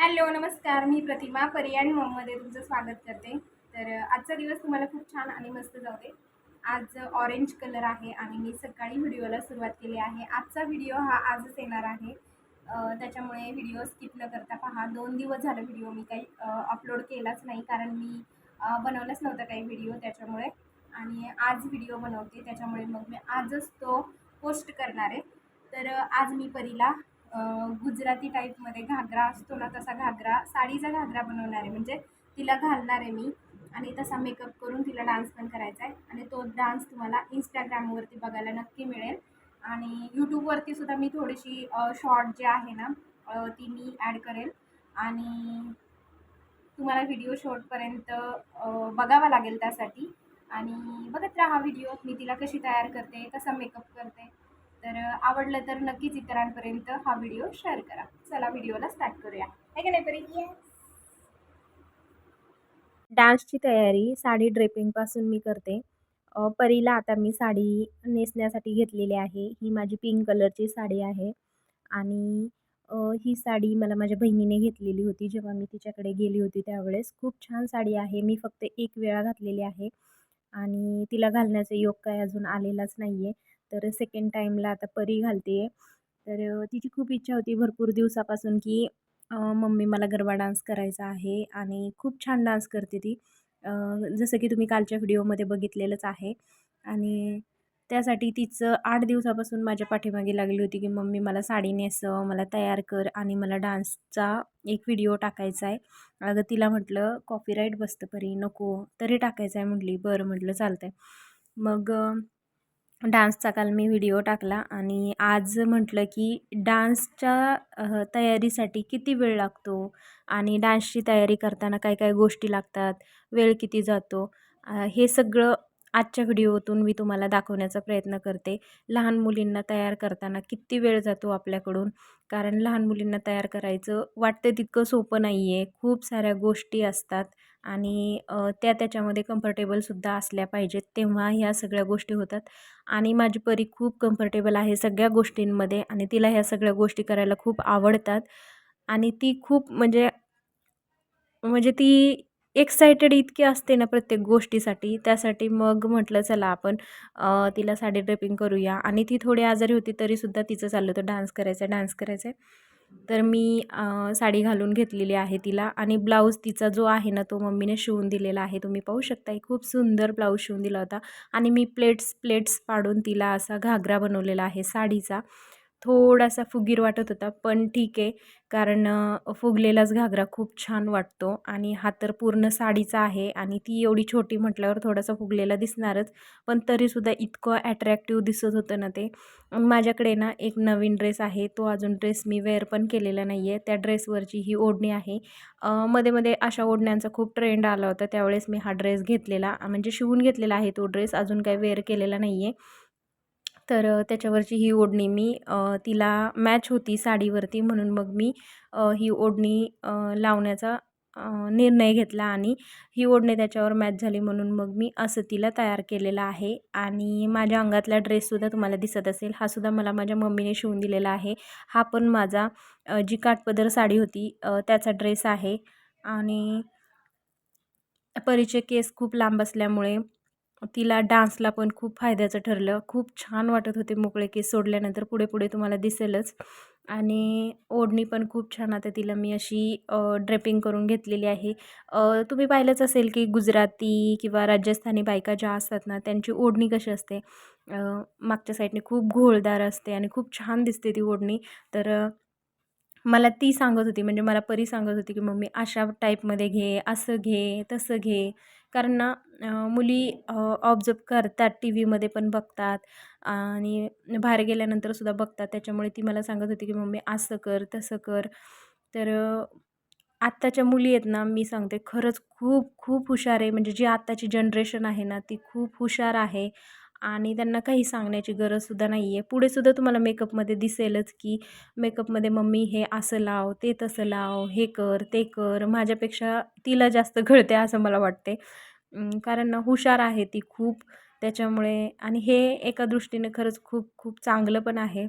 Hello नमस्कार. मी प्रतिमा परी आणि तुमचं स्वागत करते. तर आजचा दिवस तुम्हाला खूप छान आणि मस्त जाऊ दे. आज ऑरेंज कलर आहे आणि मी सकाळी व्हिडिओला सुरुवात केली आहे. आजचा व्हिडिओ हा आजच येणार आहे. त्याच्यामुळे व्हिडिओ स्किप न करता पहा. दोन दिवस झालं व्हिडिओ मी काही अपलोड केलाच नाही कारण मी बनवलंच नव्हतं काही व्हिडिओ त्याच्यामुळे. आणि आज व्हिडिओ बनवते. त्याच्यामुळे मग मी आजच तो पोस्ट करणार आहे. तर आज मी परीला गुजराती टाईपमध्ये घागरा असतो ना तसा घागरा साडीचा घागरा बनवणार आहे. म्हणजे तिला घालणार आहे मी आणि तसा मेकअप करून तिला डान्स पण करायचा आहे. आणि तो डान्स तुम्हाला इंस्टाग्रामवरती बघायला नक्की मिळेल. आणि यूट्यूबवरती सुद्धा मी थोडीशी शॉर्ट जे आहे ना ती मी ॲड करेल. आणि तुम्हाला व्हिडिओ शॉर्टपर्यंत बघावा लागेल त्यासाठी. आणि बघत राहा व्हिडिओ मी तिला कशी तयार करते कसा मेकअप करते. तर आवडलं तर नक्कीच इतरांपर्यंत हा व्हिडिओ शेअर करा. चला व्हिडिओला स्टार्ट करूया. आहे की नाही परी? डान्सची तयारी साडी ड्रेपिंगपासून मी करते. परीला आता मी साडी नेसण्यासाठी घेतलेली आहे. ही माझी पिंक कलरची साडी आहे. आणि ही साडी मला माझ्या बहिणीने घेतलेली होती. जेव्हा मी तिच्याकडे गेली होती त्यावेळेस खूप छान साडी आहे. मी फक्त एक वेळा घातलेली आहे. आणि तिला घालण्याचा योग काय अजून आलेलाच नाही आहे तर सेकंड टाईमला आता परी घालते आहे तर तिची खूप इच्छा होती भरपूर दिवसापासून की मम्मी मला गरबा डान्स करायचा आहे आणि खूप छान डान्स करते ती. जसं की तुम्ही कालच्या व्हिडिओमध्ये बघितलेलंच आहे. आणि त्यासाठी तिचं आठ दिवसापासून माझ्या पाठीमागे लागली होती की मम्मी मला साडी नेसं मला तयार कर आणि मला डान्सचा एक व्हिडिओ टाकायचा आहे. अगं तिला म्हटलं कॉपीराईट बसतं परी नको. तरी टाकायचं आहे म्हटली बरं म्हटलं चालतं आहे मग डान्सचा काल मी व्हिडिओ टाकला आणि आज म्हटलं की डान्सच्या तयारीसाठी किती वेळ लागतो आणि डान्सची तयारी करताना काय काय गोष्टी लागतात वेळ किती जातो हे सगळं आजच्या व्हिडिओतून मी तुम्हाला दाखवण्याचा प्रयत्न करते. लहान मुलींना तयार करताना किती वेळ जातो आपल्याकडून? कारण लहान मुलींना तयार करायचं वाटतं तितकं सोपं नाही आहे खूप साऱ्या गोष्टी असतात आणि त्या त्याच्यामध्ये कम्फर्टेबलसुद्धा असल्या पाहिजेत. तेव्हा ह्या सगळ्या गोष्टी होतात. आणि माझी परी खूप कम्फर्टेबल आहे सगळ्या गोष्टींमध्ये आणि तिला ह्या सगळ्या गोष्टी करायला खूप आवडतात. आणि ती खूप म्हणजे म्हणजे ती एक्सायटेड इतकी असते ना प्रत्येक गोष्टीसाठी. त्यासाठी मग म्हटलं चला आपण तिला साडी ड्रेपिंग करूया. आणि ती थोडी आजारी होती तरीसुद्धा तिचं चाललं होतं डान्स करायचा डान्स करायचा आहे तर मी साडी घालून घेतलेली आहे तिला आणि ब्लाऊज तिचा जो आहे ना तो मम्मीने शिवून दिलेला आहे. तुम्ही पाहू शकता खूप सुंदर ब्लाऊज शिवून दिला होता. आणि मी प्लेट्स प्लेट्स पाडून तिला असा घागरा बनवलेला आहे साडीचा. थोडासा फुगीर वाटत होता पण ठीक आहे. कारण फुगलेलाच घागरा खूप छान वाटतो आणि हा तर पूर्ण साडीचा आहे आणि ती एवढी छोटी म्हटल्यावर थोडासा फुगलेला दिसणारच पण तरीसुद्धा इतकं ॲट्रॅक्टिव्ह दिसत होतं ना ते. माझ्याकडे ना एक नवीन ड्रेस आहे तो अजून ड्रेस मी वेअर पण केलेला नाही आहे त्या ड्रेसवरची ही ओढणी आहे. मध्ये मध्ये अशा ओढण्यांचा खूप ट्रेंड आला होता त्यावेळेस मी हा ड्रेस घेतलेला म्हणजे शिवून घेतलेला आहे तो ड्रेस अजून काही वेअर केलेला नाही आहे तर त्याच्यावरची ही ओढणी मी तिला मॅच होती साडीवरती म्हणून मग मी ही ओढणी लावण्याचा निर्णय घेतला आणि ही ओढणी त्याच्यावर मॅच झाली म्हणून मग मी असं तिला तयार केलेलं आहे. आणि माझ्या अंगातला ड्रेससुद्धा तुम्हाला दिसत असेल हा सुद्धा मला माझ्या मम्मीने शिवून दिलेला आहे. हा पण माझा जी काठपदर साडी होती त्याचा ड्रेस आहे. आणि परीचे केस खूप लांब असल्यामुळे तिला डान्सला पण खूप फायद्याचं ठरलं. खूप छान वाटत होते मोकळे केस सोडल्यानंतर पुढे पुढे तुम्हाला दिसेलच. आणि ओढणी पण खूप छान आता तिला मी अशी ड्रेपिंग करून घेतलेली आहे. तुम्ही पाहिलंच असेल की गुजराती किंवा राजस्थानी बायका ज्या असतात ना त्यांची ओढणी कशी असते? मागच्या साईडने खूप घोळदार असते आणि खूप छान दिसते ती ओढणी. तर मला ती सांगत होती म्हणजे मला परी सांगत होती की मम्मी अशा टाईपमध्ये घे असं घे तसं घे. कारण ना मुली ऑब्झर्व करतात टी व्हीमध्ये पण बघतात आणि बाहेर गेल्यानंतर सुद्धा बघतात. त्याच्यामुळे ती मला सांगत होती की मम्मी असं कर तसं कर. तर आत्ताच्या मुली आहेत ना मी सांगते खरंच खूप खूप हुशार आहे. म्हणजे जी आत्ताची जनरेशन आहे ना ती खूप हुशार आहे. आणि त्यांना काही सांगण्याची गरजसुद्धा नाही आहे पुढे सुद्धा तुम्हाला मेकअपमध्ये दिसेलच की मेकअपमध्ये मम्मी हे असं लाव ते तसं लाव हे कर ते कर माझ्यापेक्षा तिला जास्त कळते असं मला वाटते. कारण हुशार आहे ती खूप त्याच्यामुळे आणि हे एका दृष्टीने खरंच खूप खूप चांगलं पण आहे.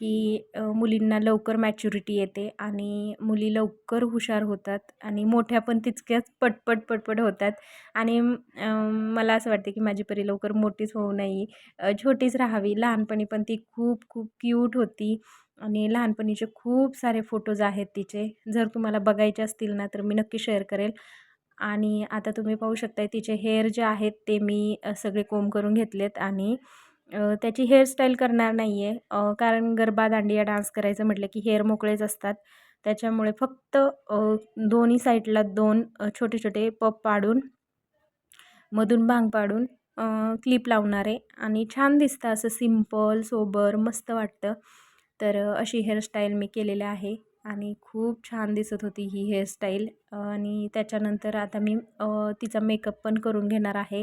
की मुलींना लवकर मॅच्युरिटी येते आणि मुली लवकर हुशार होतात आणि मोठ्या पण तितक्याच पटपट पटपट होतात. आणि मला असं वाटते की माझी परी लवकर मोठीच होऊ नये. छोटीच राहावी. लहानपणी पण ती खूप खूप क्यूट होती आणि लहानपणीचे खूप सारे फोटोज आहेत तिचे. जर तुम्हाला बघायचे असतील ना तर मी नक्की शेअर करेल. आणि आता तुम्ही पाहू शकताय तिचे हेअर जे आहेत ते मी सगळे कोंब करून घेतलेत आणि त्याची हेअरस्टाईल करणार नाही आहे कारण गरबा दांडिया डान्स करायचं म्हटलं की हेअर मोकळेच असतात. त्याच्यामुळे फक्त दोन्ही साईडला दोन छोटे छोटे पप पाडून मधून भांग पाडून क्लिप लावणार. आहे आणि छान दिसतं असं सिंपल सोबर मस्त वाटतं. तर अशी हेअरस्टाईल मी केलेली आहे. आणि खूप छान दिसत होती ही हेअरस्टाईल आणि त्याच्यानंतर आता मी तिचा मेकअप पण करून घेणार आहे.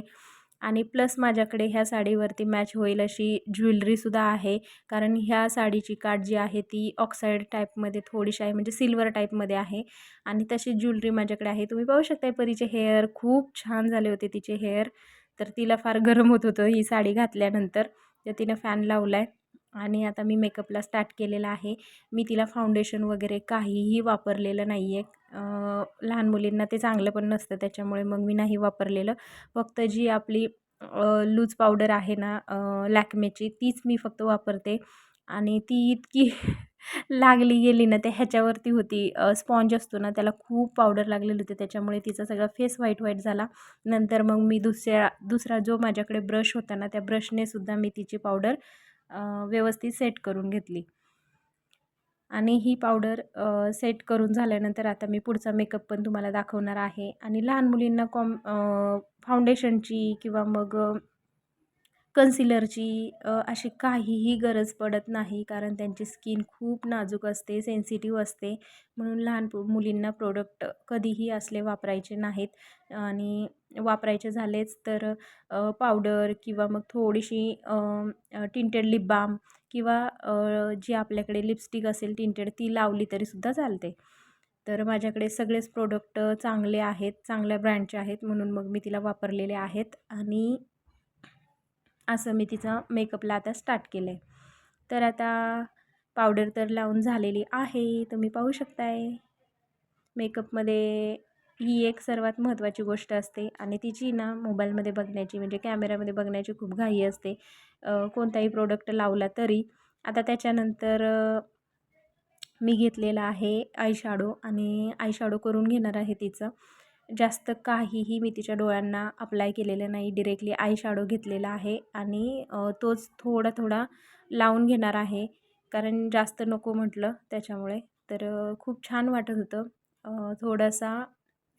आणि प्लस माझ्याकडे ह्या साडीवरती मॅच होईल अशी ज्वेलरीसुद्धा आहे. कारण ह्या साडीची काठ जी आहे ती ऑक्साईड टाईपमध्ये थोडीशी आहे म्हणजे सिल्वर टाईपमध्ये आहे. आणि तशी ज्वेलरी माझ्याकडे आहे. तुम्ही पाहू शकता परीचे हेअर खूप छान झाले होते तिचे हेअर. तर तिला फार गरम होत होतं ही साडी घातल्यानंतर. तर तिनं फॅन लावला आहे आणि आता मी मेकअपला स्टार्ट केलेला आहे. मी तिला फाउंडेशन वगैरे काहीही वापरलेलं नाही आहे. लहान मुलींना ते चांगलं पण नसतं त्याच्यामुळे मग मी नाही वापरलेलं. फक्त जी आपली लूज पावडर आहे ना लॅकमेची तीच मी फक्त वापरते. आणि ती इतकी लागली गेली ना ते ह्याच्यावरती होती. स्पॉन्ज असतो ना त्याला खूप पावडर लागलेली होती. त्याच्यामुळे तिचा सगळा फेस व्हाईट व्हाईट झाला. नंतर मग मी दुसऱ्या दुसरा जो माझ्याकडे ब्रश होता ना त्या ब्रशने सुद्धा मी तिची पावडर व्यवस्थित सेट करून घेतली. आणि ही पावडर सेट करून झाल्यानंतर आता मी पुढचा मेकअप पण तुम्हाला दाखवणार आहे. आणि लहान मुलींना कॉम फाउंडेशनची किंवा मग कन्सिलरची अशी काहीही गरज पडत नाही कारण त्यांची स्किन खूप नाजूक असते सेन्सिटिव्ह असते. म्हणून लहान मुलींना प्रोडक्ट कधीही असले वापरायचे नाहीत. आणि वापरायचे झालेच तर पावडर किंवा मग थोडीशी टिंटेड लिप बाम किंवा जी आपल्याकडे लिपस्टिक असेल टिंटेड ती लावली तरीसुद्धा चालते. तर माझ्याकडे सगळेच प्रोडक्ट चांगले आहेत चांगल्या ब्रँडचे आहेत म्हणून मग मी तिला वापरलेले आहेत. आणि असं मी तिचं मेकअपला आता स्टार्ट केलं आहे तर आता पावडर तर लावून झालेली आहे तुम्ही पाहू शकताय. मेकअपमध्ये ही एक सर्वात महत्त्वाची गोष्ट असते आणि तिची ना मोबाईलमध्ये बघण्याची म्हणजे कॅमेऱ्यामध्ये बघण्याची खूप घाई असते. कोणताही प्रोडक्ट लावला तरी. आता त्याच्यानंतर मी घेतलेला आहे आय शॅडो आणि आय शॅडो करून घेणार आहे तिचं. जास्त काहीही मी तिच्या डोळ्यांना अप्लाय केलेलं नाही. डिरेक्टली आय शॅडो घेतलेला आहे आणि तोच थोडा थोडा लावून घेणार आहे. कारण जास्त नको म्हटलं त्याच्यामुळे. तर खूप छान वाटत होतं. थोडासा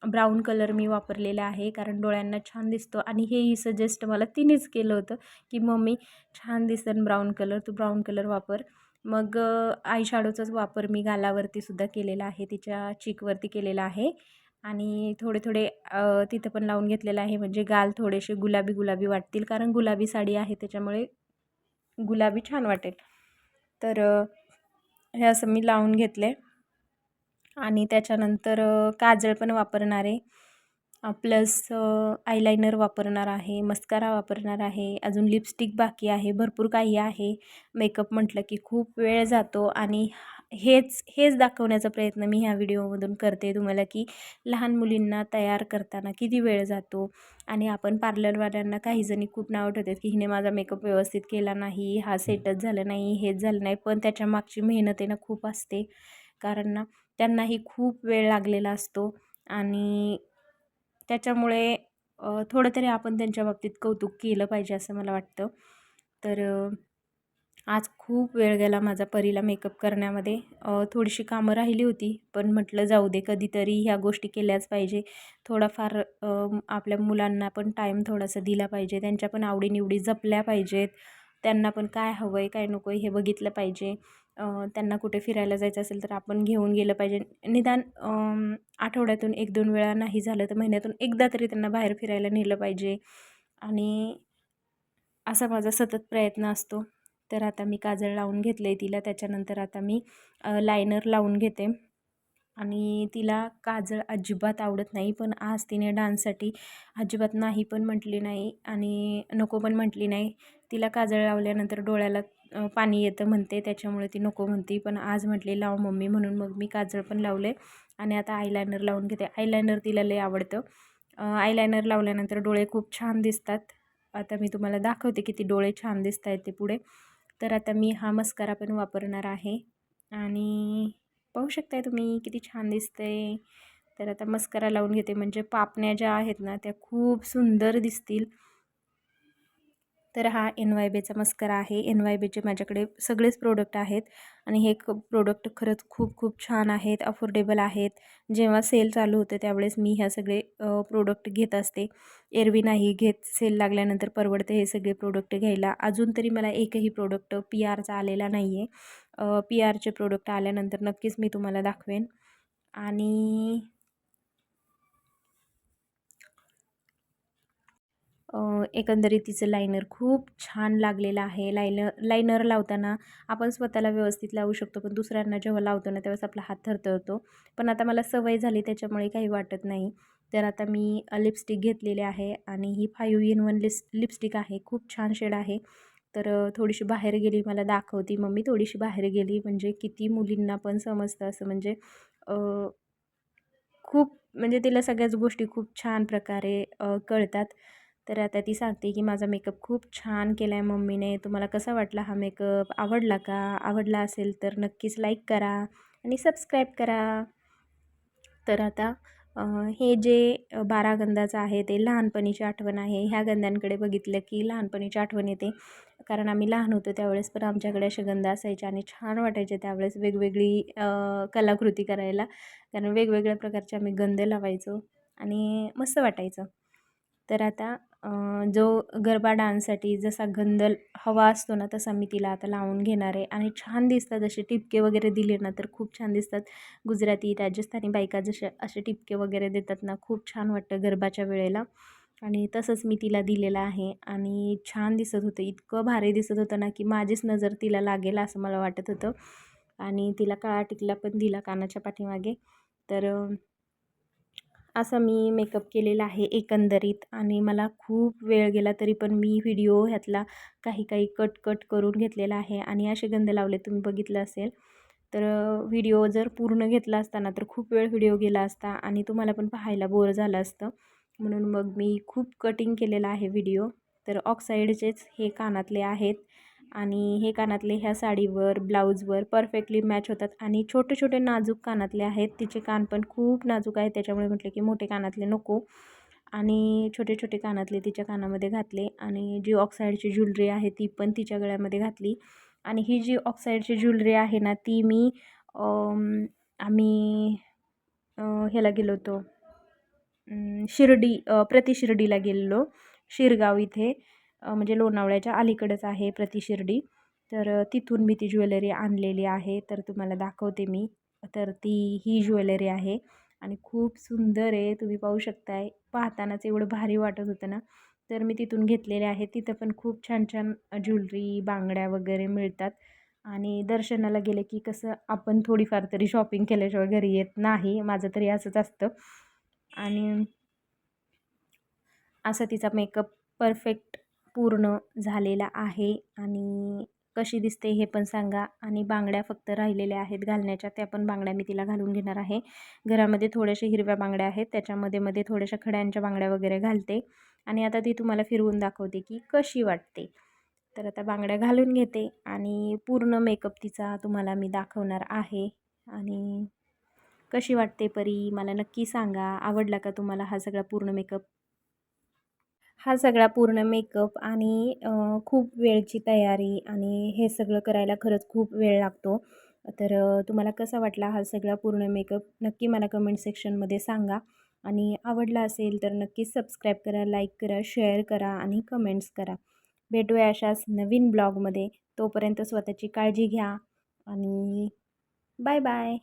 ब्राऊन कलर मी वापरलेला आहे कारण डोळ्यांना छान दिसतो. आणि हेही सजेस्ट मला तिनेच केलं होतं की मम्मी छान दिसन ब्राऊन कलर तू ब्राऊन कलर वापर. मग आय शॅडोचाच वापर मी गालावरती सुद्धा केलेला आहे. तिच्या चीकवरती केलेला आहे. आणि थोडे थोडे तिथं पण लावून घेतलेलं आहे. म्हणजे गाल थोडेसे गुलाबी गुलाबी वाटतील कारण गुलाबी साडी आहे त्याच्यामुळे गुलाबी छान वाटेल. तर हे असं मी लावून घेतले आणि त्याच्यानंतर काजळ पण वापरणार आहे. प्लस आयलायनर वापरणार आहे मस्कारा वापरणार आहे अजून लिपस्टिक बाकी आहे भरपूर काही आहे. मेकअप म्हटलं की खूप वेळ जातो आणि हेच हेच दाखवण्याचा प्रयत्न मी ह्या व्हिडिओमधून करते तुम्हाला की लहान मुलींना तयार करताना किती वेळ जातो आणि आपण पार्लरवाल्यांना काही जणी खूप नावं ठेवतात की हिने माझा मेकअप व्यवस्थित केला नाही हा सेटच झाला नाही हेच झालं नाही. पण त्याच्या मागची मेहनत आहे ना खूप असते. कारण ना त्यांनाही खूप वेळ लागलेला असतो आणि त्याच्यामुळे थोडं तरी आपण त्यांच्या बाबतीत कौतुक केलं पाहिजे असं मला वाटतं. तर आज खूप वेळ गेला माझा परीला मेकअप करण्यामध्ये. थोडीशी कामं राहिली होती पण म्हटलं जाऊ दे कधीतरी ह्या गोष्टी केल्याच पाहिजे. थोडाफार आपल्या मुलांना पण टाईम थोडासा दिला पाहिजे. त्यांच्या पण आवडीनिवडी जपल्या पाहिजेत. त्यांना पण काय हवं आहे काय नको आहे हे बघितलं पाहिजे. त्यांना कुठे फिरायला जायचं असेल तर आपण घेऊन गेलं पाहिजे. निदान आठवड्यातून एक दोन वेळा नाही झालं तर महिन्यातून एकदा तरी त्यांना बाहेर फिरायला नेलं पाहिजे. आणि असा माझा सतत प्रयत्न असतो. तर आता मी काजळ लावून घेतलं आहे तिला त्याच्यानंतर आता मी लायनर लावून घेते. आणि तिला काजळ अजिबात आवडत नाही पण आज तिने डान्ससाठी अजिबात नाही पण म्हटली नाही आणि नको पण म्हटली नाही. तिला काजळ लावल्यानंतर डोळ्याला पाणी येतं म्हणते त्याच्यामुळे ती नको म्हणते. पण आज म्हटली लाव मम्मी म्हणून मग मी काजळ पण लावले आणि आता आयलायनर लावून घेते. आयलायनर तिला लय आवडतं. आयलायनर लावल्यानंतर डोळे खूप छान दिसतात. आता मी तुम्हाला दाखवते किती डोळे छान दिसत आहेत ते पुढे. तर आता मी हा मस्कारा पण वापरणार आहे. आणि पाहू शकताय तुम्ही किती छान दिसतंय. तर आता मस्कारा लावून घेते. म्हणजे पापण्या ज्या आहेत ना त्या खूप सुंदर दिसतील. तर हा एन वाय बेचा मस्करा आहे. एन वाय बेचे माझ्याकडे सगळेच प्रोडक्ट आहेत. आणि हे क प्रोडक्ट खरंच खूप खूप छान आहेत अफोर्डेबल आहेत. जेव्हा सेल चालू होते त्यावेळेस मी ह्या सगळे प्रोडक्ट घेत असते. एरवी नाही घेत सेल लागल्यानंतर परवडते हे सगळे प्रोडक्ट घ्यायला. अजून तरी मला एकही प्रोडक्ट पी आरचा आलेला नाही आहे पी आरचे प्रोडक्ट आल्यानंतर नक्कीच मी तुम्हाला दाखवेन. आणि एकंदरीत तिचं लायनर खूप छान लागलेलं आहे. लायनर लायनर लावताना आपण स्वतःला व्यवस्थित लावू शकतो पण दुसऱ्यांना जेव्हा लावतो ना तेव्हाच आपला हात थरथरतो. पण आता मला सवय झाली त्याच्यामुळे काही वाटत नाही. तर आता मी लिपस्टिक घेतलेली आहे आणि ही फायू इन वन लिस लिपस्टिक आहे. खूप छान शेड आहे. तर थोडीशी बाहेर गेली मला दाखवती मम्मी. थोडीशी बाहेर गेली म्हणजे किती मुलींना पण समजतं असं म्हणजे खूप म्हणजे तिला सगळ्याच गोष्टी खूप छान प्रकारे कळतात. तर आता ती सांगते की माझा मेकअप खूप छान केला आहे मम्मीने. तुम्हाला कसा वाटला हा मेकअप? आवडला का? आवडला असेल तर नक्कीच लाईक करा आणि सबस्क्राईब करा. तर आता हे जे बारा गंधाचं आहे ते लहानपणीची आठवण आहे. ह्या गंधांकडे बघितलं की लहानपणीची आठवण येते. कारण आम्ही लहान होतो त्यावेळेस पण आमच्याकडे असे गंध असायचे आणि छान वाटायचे त्यावेळेस वेगवेगळी कलाकृती करायला. कारण वेगवेगळ्या प्रकारचे आम्ही गंध लावायचो आणि मस्त वाटायचं. तर आता जो गरबा डान्ससाठी जसा गंध हवा असतो ना तसा मी तिला आता लावून घेणार आहे. आणि छान दिसतात असे टिपके वगैरे दिले ना तर खूप छान दिसतात. गुजराती राजस्थानी बायका जसे असे टिपके वगैरे देतात ना खूप छान वाटतं गरबाच्या वेळेला. आणि तसंच मी तिला दिलेलं आहे. आणि छान दिसत होतं. इतकं भारी दिसत होतं ना की माझीच नजर तिला लागेल असं मला वाटत होतं. आणि तिला काळा टिकला पण दिला कानाच्या पाठीमागे. तर असा मी मेकअप केलेला आहे एकंदरीत आणि मला खूप वेळ गेला तरी पण मी व्हिडिओ ह्यातला काही काही कट कट करून घेतलेला आहे आणि असे गंध लावले तुम्ही बघितलं असेल. तर व्हिडिओ जर पूर्ण घेतला असताना तर खूप वेळ व्हिडिओ गेला असता आणि तुम्हाला पण पाहायला बोर झालं असतं. म्हणून मग मी खूप कटिंग केलेला आहे व्हिडिओ. तर ऑक्साईडचेच हे कानातले आहेत. आणि हे कानातले ह्या साडीवर ब्लाऊजवर परफेक्टली मॅच होतात. आणि छोटे छोटे नाजूक कानातले आहेत. तिचे कान पण खूप नाजूक आहेत. त्याच्यामुळे म्हटले की मोठे कानातले नको. आणि छोटे छोटे कानातले तिच्या कानामध्ये घातले. आणि जी ऑक्साईडची ज्वेलरी आहे ती पण तिच्या गळ्यामध्ये घातली. आणि ही जी ऑक्साईडची ज्वेलरी आहे ना ती मी आम्ही ह्याला गेलो होतो. शिर्डी प्रति शिर्डीला गेलेलो. शिरगाव इथे. म्हणजे लोणावळ्याच्या अलीकडंच आहे प्रतिशिर्डी तर तिथून मी ती ज्वेलरी आणलेली आहे. तर तुम्हाला दाखवते मी. तर ती ही ज्वेलरी आहे. आणि खूप सुंदर आहे. तुम्ही पाहू शकताय. पाहतानाच एवढं भारी वाटत होतं ना. तर मी तिथून घेतलेले आहे. तिथं पण खूप छान छान ज्वेलरी बांगड्या वगैरे मिळतात. आणि दर्शनाला गेले की कसं आपण थोडीफार तरी शॉपिंग केल्याशिवाय घरी येत नाही. माझं तरी असंच असतं. आणि असा तिचा मेकअप परफेक्ट पूर्ण झालेला आहे आणि कशी दिसते हे पण सांगा. आणि बांगड्या फक्त राहिलेल्या आहेत घालण्याच्या त्या पण बांगड्या मी तिला घालून घेणार आहे. घरामध्ये थोड्याशा हिरव्या बांगड्या आहेत त्याच्यामध्ये मध्ये थोड्याशा खड्यांच्या बांगड्या वगैरे घालते. आणि आता ती तुम्हाला फिरवून दाखवते की कशी वाटते. तर आता बांगड्या घालून घेते आणि पूर्ण मेकअप तिचा तुम्हाला मी दाखवणार आहे. आणि कशी वाटते परी? मला नक्की सांगा. आवडला का तुम्हाला हा सगळा पूर्ण मेकअप? हा सगळा पूर्ण मेकअप आणि खूप वेळची तयारी आणि हे सगळं करायला खरंच खूप वेळ लागतो. तर तुम्हाला कसा वाटला हा सगळा पूर्ण मेकअप? नक्की मला कमेंट सेक्शनमध्ये सांगा. आणि आवडला असेल तर नक्की सबस्क्राईब करा लाईक करा शेअर करा आणि कमेंट्स करा. भेटूया अशाच नवीन ब्लॉगमध्ये. तोपर्यंत स्वतःची काळजी घ्या आणि बाय बाय.